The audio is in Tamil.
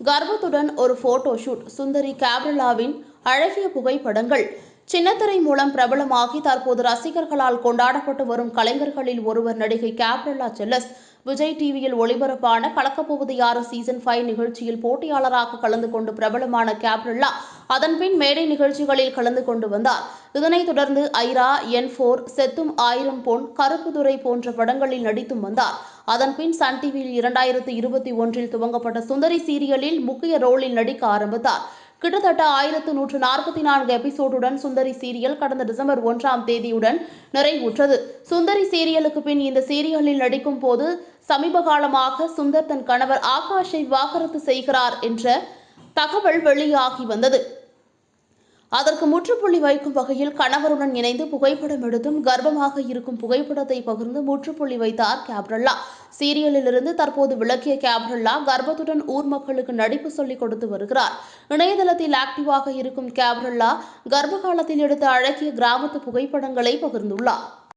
கர்வத்துடன் ஒரு போட்டோ ஷூட் சுந்தரி கேப்ரலாவின் அழகிய புகைப்படங்கள். சின்னத்திரை மூலம் பிரபலமாகி தற்போது ரசிகர்களால் கொண்டாடப்பட்டு வரும் கலைஞர்களில் ஒருவர் நடிகை கேப்ரலா செல்லஸ். விஜய் டிவியில் ஒளிபரப்பான கலக்கப்போவது யாரு சீசன் ஃபைவ் நிகழ்ச்சியில் போட்டியாளராக கலந்து கொண்டு பிரபலமான கேப்ரில்லா அதன்பின் மேடை நிகழ்ச்சிகளில் கலந்து கொண்டு வந்தார். இதனைத் தொடர்ந்து ஐரா என் ஃபோர் செத்தும் ஆயிரம் பொன் கருப்புதுரை போன்ற படங்களில் நடித்தும் வந்தார். அதன்பின் சன் டிவியில் இரண்டாயிரத்து இருபத்தி ஒன்றில் துவங்கப்பட்ட சுந்தரி சீரியலில் முக்கிய ரோலில் நடிக்க ஆரம்பித்தார். கிட்டத்தட்ட ஆயிரத்து நூற்று நாற்பத்தி நான்கு எபிசோடுடன் சுந்தரி சீரியல் கடந்த டிசம்பர் ஒன்றாம் தேதியுடன் நிறைவுற்றது. சுந்தரி சீரியலுக்கு பின் இந்த சீரியலில் நடிக்கும் போது சமீப காலமாக சுந்தர் தன் கணவர் ஆகாஷை வாக்கரத்து செய்கிறார் என்ற தகவல் வெளியாகி வந்தது. அதற்கு முற்றுப்புள்ளி வைக்கும் வகையில் கணவருடன் இணைந்து புகைப்படம் எடுத்தும் கர்ப்பமாக இருக்கும் புகைப்படத்தை பகிர்ந்து முற்றுப்புள்ளி வைத்தார் கேப்ரல்லா. சீரியலிலிருந்து தற்போது விளக்கிய கேப்ரல்லா கர்ப்பத்துடன் ஊர் மக்களுக்கு நடிப்பு சொல்லிக் கொடுத்து வருகிறார். இணையதளத்தில் ஆக்டிவாக இருக்கும் கேப்ரல்லா கர்ப்ப காலத்தில் எடுத்த அழகிய கிராமத்து புகைப்படங்களை பகிர்ந்துள்ளார்.